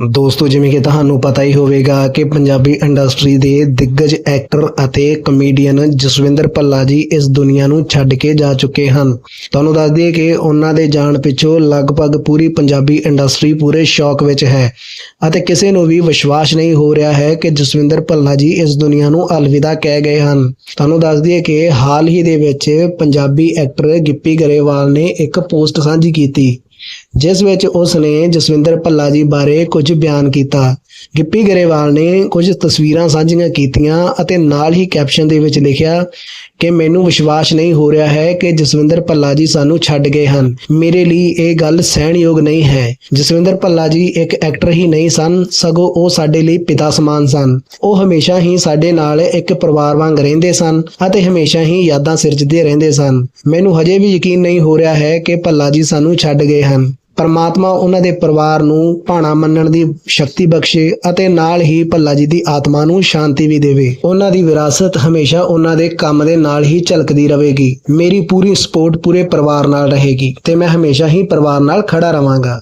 ਦੋਸਤੋ, ਜਿਵੇਂ ਕਿ ਤੁਹਾਨੂੰ ਪਤਾ ਹੀ ਹੋਵੇਗਾ ਕਿ ਪੰਜਾਬੀ ਇੰਡਸਟਰੀ ਦੇ ਦਿੱਗਜ ਐਕਟਰ ਅਤੇ ਕਮੇਡੀਅਨ ਜਸਵਿੰਦਰ ਭੱਲਾ ਜੀ ਇਸ ਦੁਨੀਆ ਨੂੰ ਛੱਡ ਕੇ ਜਾ ਚੁੱਕੇ ਹਨ। ਤੁਹਾਨੂੰ ਦੱਸ ਦਈਏ ਕਿ ਉਹਨਾਂ ਦੇ ਜਾਣ ਪਿੱਛੋਂ ਲਗਭਗ ਪੂਰੀ ਪੰਜਾਬੀ ਇੰਡਸਟਰੀ ਪੂਰੇ ਸ਼ੌਕ ਵਿੱਚ ਹੈ ਅਤੇ ਕਿਸੇ ਨੂੰ ਵੀ ਵਿਸ਼ਵਾਸ ਨਹੀਂ ਹੋ ਰਿਹਾ ਹੈ ਕਿ ਜਸਵਿੰਦਰ ਭੱਲਾ ਜੀ ਇਸ ਦੁਨੀਆ ਨੂੰ ਅਲਵਿਦਾ ਕਹਿ ਗਏ ਹਨ। ਤੁਹਾਨੂੰ ਦੱਸ ਦਈਏ ਕਿ ਹਾਲ ਹੀ ਦੇ ਵਿੱਚ ਪੰਜਾਬੀ ਐਕਟਰ ਗਿੱਪੀ ਗਰੇਵਾਲ ਨੇ ਇੱਕ ਪੋਸਟ ਸਾਂਝੀ ਕੀਤੀ। ਜਿਸ ਵਿੱਚ ਉਸ ਨੇ ਜਸਵਿੰਦਰ ਭੱਲਾ ਜੀ ਬਾਰੇ ਕੁਝ ਬਿਆਨ ਕੀਤਾ। ਗਿੱਪੀ ਗਰੇਵਾਲ ਨੇ ਕੁਝ ਤਸਵੀਰਾਂ ਸਾਂਝੀਆਂ ਕੀਤੀਆਂ ਅਤੇ ਨਾਲ ਹੀ ਕੈਪਸ਼ਨ ਦੇ ਵਿੱਚ ਲਿਖਿਆ ਕਿ ਮੈਨੂੰ ਵਿਸ਼ਵਾਸ ਨਹੀਂ ਹੋ ਰਿਹਾ ਹੈ ਕਿ ਜਸਵਿੰਦਰ ਭੱਲਾ ਜੀ ਸਾਨੂੰ ਛੱਡ ਗਏ ਹਨ। ਮੇਰੇ ਲਈ ਇਹ ਗੱਲ ਸਹਿਣਯੋਗ ਨਹੀਂ ਹੈ। ਜਸਵਿੰਦਰ ਭੱਲਾ ਜੀ ਇੱਕ ਐਕਟਰ ਹੀ ਨਹੀਂ ਸਨ, ਸਗੋਂ ਉਹ ਸਾਡੇ ਲਈ ਪਿਤਾ ਸਮਾਨ ਸਨ। ਉਹ ਹਮੇਸ਼ਾ ਹੀ ਸਾਡੇ ਨਾਲ ਇੱਕ ਪਰਿਵਾਰ ਵਾਂਗ ਰਹਿੰਦੇ ਸਨ ਅਤੇ ਹਮੇਸ਼ਾ ਹੀ ਯਾਦਾਂ ਸਿਰਜਦੇ ਰਹਿੰਦੇ ਸਨ। ਮੈਨੂੰ ਹਜੇ ਵੀ ਯਕੀਨ ਨਹੀਂ ਹੋ ਰਿਹਾ ਹੈ ਕਿ ਭੱਲਾ ਜੀ ਸਾਨੂੰ ਛੱਡ ਗਏ ਹਨ। ਪਰਮਾਤਮਾ ਉਹਨਾਂ ਦੇ ਪਰਿਵਾਰ ਨੂੰ ਭਾਣਾ ਮੰਨਣ ਦੀ ਸ਼ਕਤੀ ਬਖਸ਼ੇ ਅਤੇ ਨਾਲ ਹੀ ਭੱਲਾ ਜੀ ਦੀ ਆਤਮਾ ਨੂੰ ਸ਼ਾਂਤੀ ਵੀ ਦੇਵੇ। ਉਹਨਾਂ ਦੀ ਵਿਰਾਸਤ ਹਮੇਸ਼ਾ ਉਹਨਾਂ ਦੇ ਕੰਮ ਦੇ ਨਾਲ ਹੀ ਝਲਕਦੀ ਰਹੇਗੀ। ਮੇਰੀ ਪੂਰੀ ਸਪੋਰਟ ਪੂਰੇ ਪਰਿਵਾਰ ਨਾਲ ਰਹੇਗੀ ਤੇ ਮੈਂ ਹਮੇਸ਼ਾ ਹੀ ਪਰਿਵਾਰ ਨਾਲ ਖੜਾ ਰਵਾਂਗਾ।